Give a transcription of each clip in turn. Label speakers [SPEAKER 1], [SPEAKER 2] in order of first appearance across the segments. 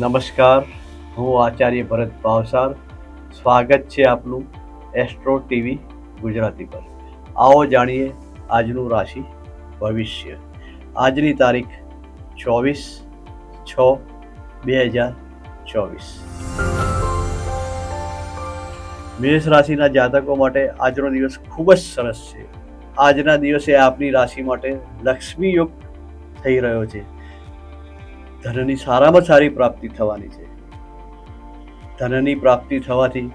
[SPEAKER 1] નમસ્કાર, હું આચાર્ય ભરત ભાવસાર. સ્વાગત છે આપનું એસ્ટ્રો ટીવી ગુજરાતી પર. આવો જાણીએ આજનું રાશિ ભવિષ્ય. આજની તારીખ ચોવીસ છ બે હજાર ચોવીસ. મેષ રાશિના જાતકો માટે આજનો દિવસ ખૂબ જ સરસ છે. આજના દિવસે આપની રાશિ માટે લક્ષ્મી યોગ થઈ રહ્યો છે. ધનની સારામાં સારી પ્રાપ્તિ થવાની છે. ધનની પ્રાપ્તિ થવાથી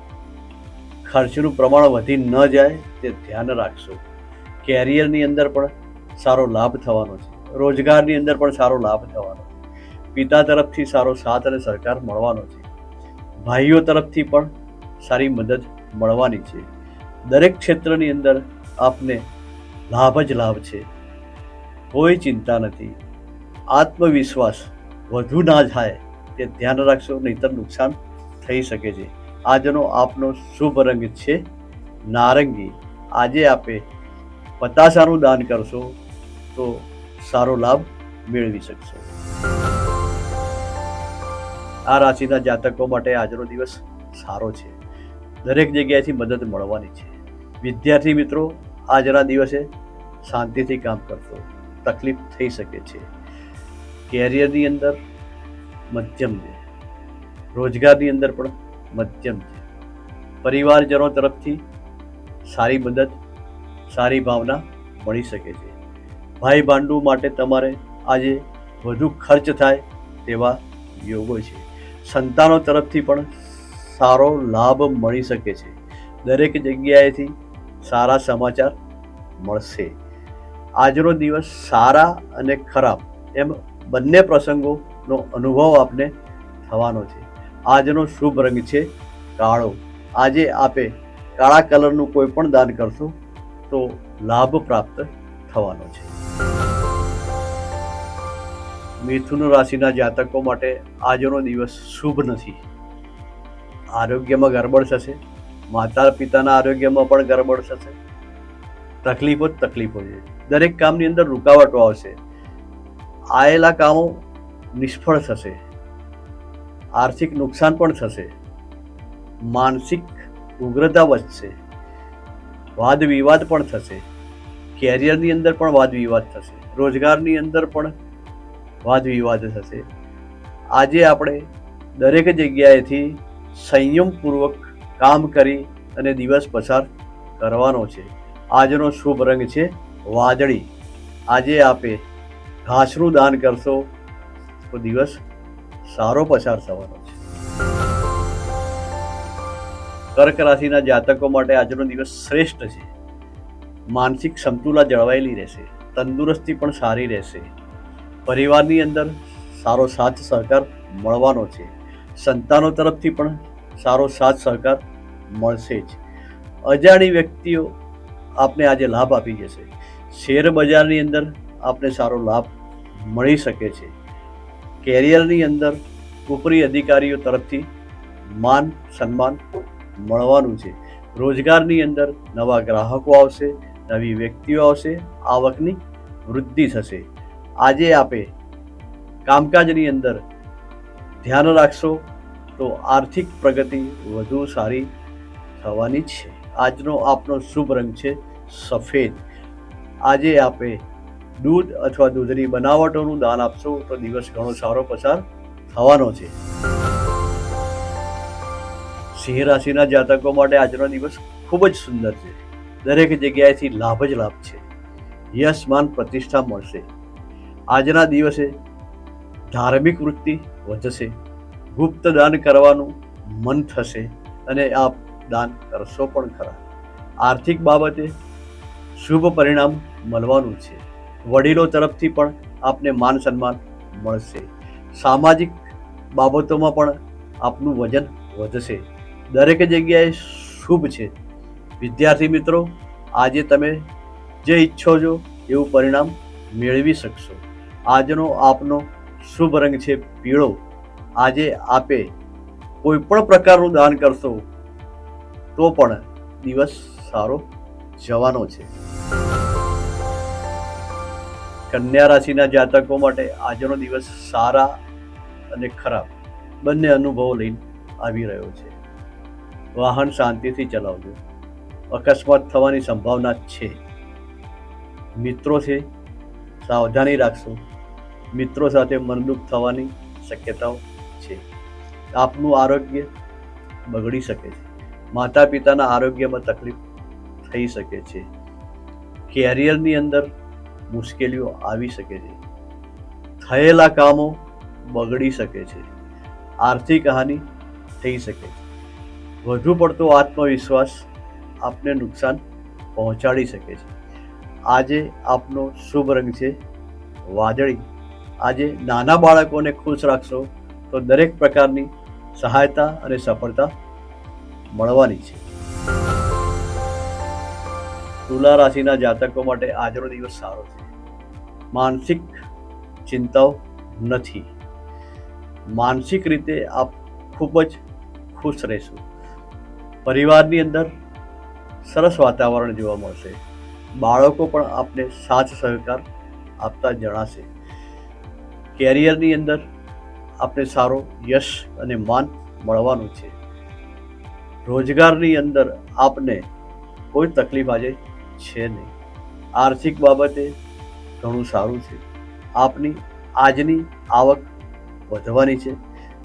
[SPEAKER 1] ખર્ચનું પ્રમાણ વધી ન જાય તે ધ્યાન રાખશો. કેરિયરની અંદર પણ સારો લાભ થવાનો છે. રોજગારની અંદર પણ સારો લાભ થવાનો. છે પિતા તરફથી સારો સાથ અને સરકાર મળવાનો છે. ભાઈઓ તરફથી પણ સારી મદદ મળવાની છે. દરેક ક્ષેત્રની અંદર આપને લાભ જ લાભ છે. કોઈ ચિંતા નથી. આત્મવિશ્વાસ વધુ ના થાય તે ધ્યાન રાખશો, નહીતર નુકસાન થઈ શકે છે. આજનો આપનો શુભ રંગ છે નારંગી. આજે આપે પતાસાનું દાન કરશો તો સારો લાભ મેળવી શકશો. આ રાશિના જાતકો માટે આજનો દિવસ સારો છે. દરેક જગ્યાએથી મદદ મળવાની છે. વિદ્યાર્થી મિત્રો, આજના દિવસે શાંતિથી કામ કરશો. તકલીફ થઈ શકે છે. કેરિયરની અંદર મધ્યમ છે. રોજગારની અંદર પણ મધ્યમ છે. પરિવારજનો તરફથી સારી મદદ, સારી ભાવના મળી શકે છે. ભાઈ ભાંડુ માટે તમારે આજે વધુ ખર્ચ થાય તેવા યોગો છે. સંતાનો તરફથી પણ સારો લાભ મળી શકે છે. દરેક જગ્યાએથી સારા સમાચાર મળશે. આજનો દિવસ સારા અને ખરાબ એમ બંને પ્રસંગોનો અનુભવ આપને થવાનો છે. આજનો શુભ રંગ છે કાળો. આજે આપે કાળા કલરનું કોઈ પણ દાન કરશો તો લાભ પ્રાપ્ત થવાનો છે. મિથુન રાશિના જાતકો માટે આજનો દિવસ શુભ નથી. આરોગ્યમાં ગરબડ થશે. માતા પિતાના આરોગ્યમાં પણ ગરબડ થશે. તકલીફો જ તકલીફો છે. દરેક કામની અંદર રૂકાવટો આવશે. આયેલા કામો નિષ્ફળ થશે. આર્થિક નુકસાન પણ થશે. માનસિક ઉગ્રતા વધશે. વાદ વિવાદ પણ થશે. કેરિયરની અંદર પણ વાદ વિવાદ થશે. રોજગારની અંદર પણ વાદ વિવાદ થશે. આજે આપણે દરેક જગ્યાએથી સંયમપૂર્વક કામ કરી અને દિવસ પસાર કરવાનો છે. આજનો શુભ રંગ છે વાદળી. આજે આપે ઘાસનું દાન કરશો, તો દિવસ સારો પસાર થવાનો છે. કર્ક રાશિના જાતકો માટે આજનો દિવસ શ્રેષ્ઠ છે. માનસિક સંતુલા જળવાયેલી રહેશે, તંદુરસ્તી પણ સારી રહેશે. પરિવારની અંદર સારો સાથ સહકાર મળવાનો છે. સંતાનો તરફથી પણ સારો સાથ સહકાર મળશે જ. અજાણી વ્યક્તિઓ આપને આજે લાભ આપી જશે. શેર બજારની અંદર આપને સારો લાભ મળી શકે છે. કેરિયરની અંદર ઉપરી અધિકારીઓ તરફથી માન, સન્માન મળવાનું છે. રોજગારની અંદર નવા ગ્રાહકો આવશે, નવી વ્યક્તિઓ આવશે, આવકની વૃદ્ધિ થશે. આજે આપે કામકાજની અંદર ધ્યાન રાખશો તો આર્થિક પ્રગતિ વધુ સારી થવાની છે. આજનો આપનો શુભ રંગ છે સફેદ. આજે આપે દૂધ અથવા દૂધની બનાવટોનું દાન આપશો તો દિવસ ઘણો સારો પસાર થવાનો છે. સિંહ રાશિના જાતકો માટે આજનો દિવસ ખૂબ જ સુંદર છે. દરેક જગ્યાએથી લાભ જ લાભ છે. યશ, માન, પ્રતિષ્ઠા મળશે. આજના દિવસે ધાર્મિક વૃત્તિ વધશે. ગુપ્ત દાન કરવાનું મન થશે અને આપ દાન કરશો પણ ખરા. આર્થિક બાબતે શુભ પરિણામ મળવાનું છે. વડીલો તરફથી પણ આપને માન સન્માન મળશે. સામાજિક બાબતોમાં પણ આપનું વજન વધશે. દરેક જગ્યાએ શુભ છે. વિદ્યાર્થી મિત્રો, આજે તમે જે ઈચ્છો છો એવું પરિણામ મેળવી શકશો. આજનો આપનો શુભ રંગ છે પીળો. આજે આપે કોઈ પણ પ્રકારનું દાન કરશો તો પણ દિવસ સારો જવાનો છે. કન્યા રાશિના જાતકો માટે આજનો દિવસ સારા અને ખરાબ બંને અનુભવો લઈને આવી રહ્યો છે. વાહન શાંતિથી ચલાવજો. અકસ્માત થવાની સંભાવના છે. મિત્રો છે, સાવધાની રાખશો. મિત્રો સાથે મનદુખ થવાની શક્યતાઓ છે. આપનું આરોગ્ય બગડી શકે છે. માતા પિતાના આરોગ્યમાં તકલીફ થઈ શકે છે. કેરિયરની અંદર મુશ્કેલીઓ આવી શકે છે. થયેલા કામો બગડી શકે છે. આર્થિક હાનિ થઈ શકે છે. વધુ પડતો આત્મવિશ્વાસ આપને નુકસાન પહોંચાડી શકે છે. આજે આપનો શુભ રંગ છે વાદળી. આજે નાના બાળકોને ખુશ રાખશો તો દરેક પ્રકારની સહાયતા અને સફળતા મળવાની છે. તુલા રાશિના જાતકો માટે આજનો દિવસ સારો છે. માનસિક ચિંતાઓ નથી. માનસિક રીતે આપ ખૂબ જ ખુશ રહેશો. પરિવારની અંદર સરસ વાતાવરણ જોવા મળશે. બાળકો પણ આપને સાથ સહકાર આપતા જણાશે. કેરિયરની અંદર આપને સારો યશ અને માન મળવાનું છે. રોજગારની અંદર આપને કોઈ તકલીફ આજે છે નહીં. આર્થિક બાબતે ઘણું સારું છે. આપની આજની આવક વધવાની છે.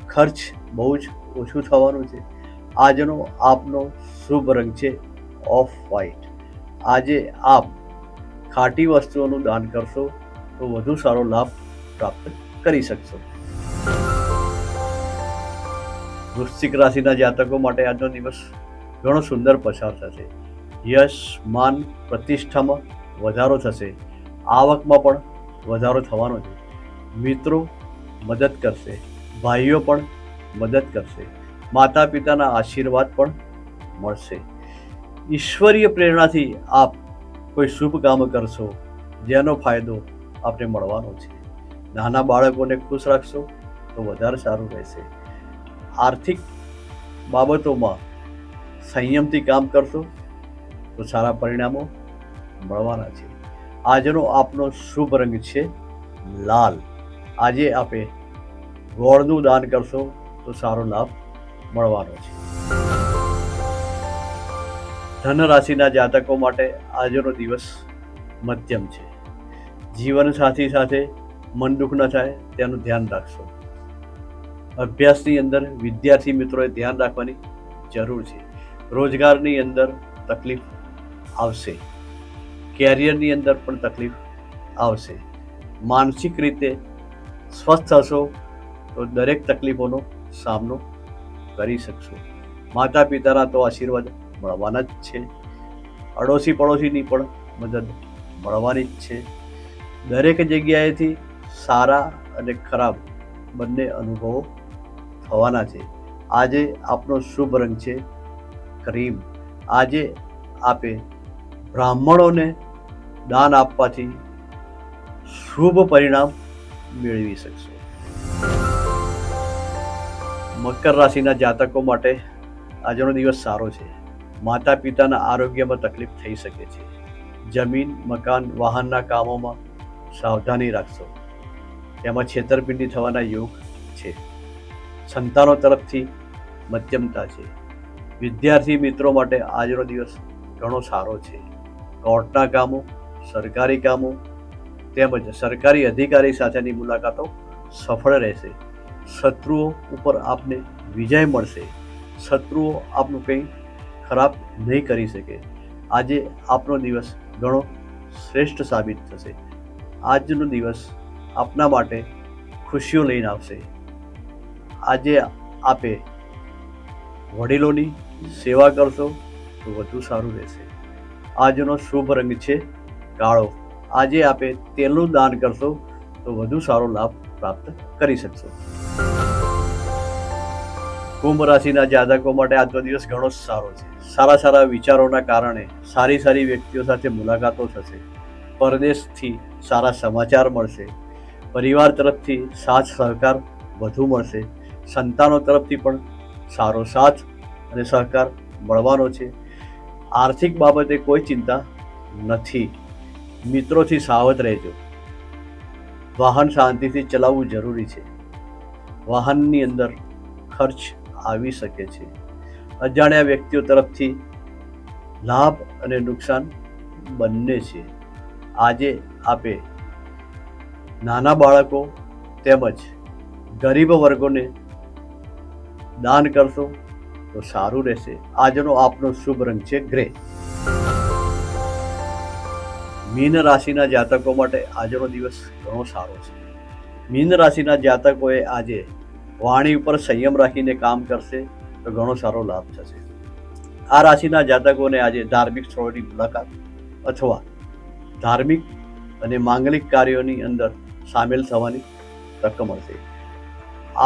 [SPEAKER 1] ખર્ચ બહુ જ ઓછું થવાનું છે. આજનો આપનો શુભ રંગ છે ઓફ વ્હાઇટ. આજે આપ ખાટી વસ્તુઓનું દાન કરશો તો વધુ સારો લાભ પ્રાપ્ત કરી શકશો. વૃશ્ચિક રાશિના જાતકો માટે આજનો દિવસ ઘણો સુંદર પસાર થશે. યશ, માન, પ્રતિષ્ઠામાં વધારો થશે. આવકમાં પણ વધારો થવાનો છે. મિત્રો મદદ કરશે. ભાઈઓ પણ મદદ કરશે. માતા પિતાના આશીર્વાદ પણ મળશે. ઈશ્વરીય પ્રેરણાથી આપ કોઈ શુભ કામ કરશો, જેનો ફાયદો આપને મળવાનો છે. નાના બાળકોને ખુશ રાખશો તો વધારે સારું રહેશે. આર્થિક બાબતોમાં સંયમથી કામ કરશો તો સારા પરિણામો મળવાના છે. આજનો આપનો શુભ રંગ છે લાલ. આજે આપે ગોળનું દાન કરશો તો સારો લાભ મળવાનો છે. ધન રાશિના જાતકો માટે આજનો દિવસ મધ્યમ છે. જીવનસાથી સાથે મન દુઃખ ન થાય તેનું ધ્યાન રાખશો. અભ્યાસની અંદર વિદ્યાર્થી મિત્રોએ ધ્યાન રાખવાની જરૂર છે. રોજગારની અંદર તકલીફ આવશે. કેરિયરની અંદર પણ તકલીફ આવશે. માનસિક રીતે સ્વસ્થ હશો તો દરેક તકલીફોનો સામનો કરી શકશો. માતા પિતાના તો આશીર્વાદ મળવાના જ છે. અડોશી પડોશીની પણ મદદ મળવાની જ છે. દરેક જગ્યાએથી સારા અને ખરાબ બંને અનુભવો થવાના છે. આજે આપનો શુભ રંગ છે ક્રીમ. આજે આપે બ્રાહ્મણોને દાન આપવાથી શુભ પરિણામ મેળવી શકશો. મકર રાશિના જાતકો માટે આજનો દિવસ સારો છે. માતા પિતાના આરોગ્યમાં તકલીફ થઈ શકે છે. જમીન, મકાન, વાહનના કામોમાં સાવધાની રાખશો. તેમાં છેતરપિંડી થવાના યોગ છે. સંતાનો તરફથી મધ્યમતા છે. વિદ્યાર્થી મિત્રો માટે આજનો દિવસ ઘણો સારો છે. કોર્ટના કામો, સરકારી કામો તેમજ સરકારી અધિકારી સાથેની મુલાકાતો સફળ રહેશે. શત્રુઓ ઉપર આપને વિજય મળશે. શત્રુઓ આપનું કંઈ ખરાબ નહીં કરી શકે. આજે આપનો દિવસ ઘણો શ્રેષ્ઠ સાબિત થશે. આજનો દિવસ આપના માટે ખુશીઓ લઈને આવશે. આજે આપે વડીલોની સેવા કરશો તો વધુ સારું રહેશે. આજનો શુભ રંગ છે કાળો. આજે આપે તેલનું દાન કરશો તો વધુ સારો લાભ પ્રાપ્ત કરી શકશો. કુંભ રાશિના જાતકો માટે આજનો દિવસ ઘણો જ સારો છે. સારા સારા વિચારોના કારણે સારી સારી વ્યક્તિઓ સાથે મુલાકાતો થશે. પરદેશથી સારા સમાચાર મળશે. પરિવાર તરફથી સાથ સહકાર વધુ મળશે. સંતાનો તરફથી પણ સારો સાથ અને સહકાર મળવાનો છે. આર્થિક બાબતે કોઈ ચિંતા નથી. મિત્રોથી સાવધ રહેજો. વાહન શાંતિથી ચલાવવું જરૂરી છે. વાહનની અંદર ખર્ચ આવી શકે છે. અજાણ્યા વ્યક્તિઓ તરફથી લાભ અને નુકસાન બંને છે. આજે આપે નાના બાળકો તેમજ ગરીબ વર્ગોને દાન કરશો. તો સારું રહેશે. આજનો આપનો શુભ રંગ છે ગ્રે. મીન રાશિના જાતકો માટે આજનો દિવસ ઘણો સારો છે. મીન રાશિના જાતકોએ આજે વાણી ઉપર સંયમ રાખીને કામ કરશે તો ઘણો સારો લાભ થશે. આ રાશિના જાતકોને આજે ધાર્મિક સ્થળોની મુલાકાત અથવા ધાર્મિક અને માંગલિક કાર્યોની અંદર સામેલ થવાની તક મળશે.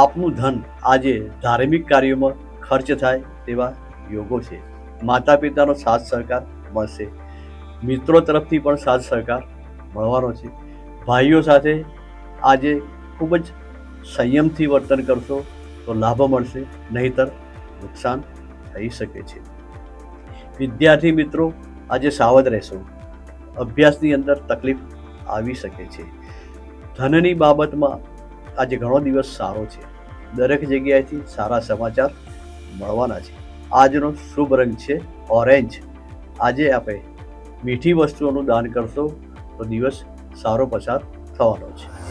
[SPEAKER 1] આપનું ધન આજે ધાર્મિક કાર્યોમાં ખર્ચ થાય તેવા યોગો છે. માતા પિતાનો સાથ સહકાર મળશે. મિત્રો તરફથી પણ સાથ સહકાર મળવાનો છે. ભાઈઓ સાથે આજે ખૂબ જ સંયમથી વર્તન કરશો તો લાભ મળશે, નહીતર નુકસાન થઈ શકે છે. વિદ્યાર્થી મિત્રો, આજે સાવધ રહેશો. અભ્યાસની અંદર તકલીફ આવી શકે છે. ધનની બાબતમાં આજે ઘણો દિવસ સારો છે. દરેક જગ્યાએથી સારા સમાચાર મળવાના છે. આજનો શુભ રંગ છે ઓરેન્જ. આજે આપણે મીઠી વસ્તુઓનું દાન કરશો તો દિવસ સારો પસાર થવાનો છે.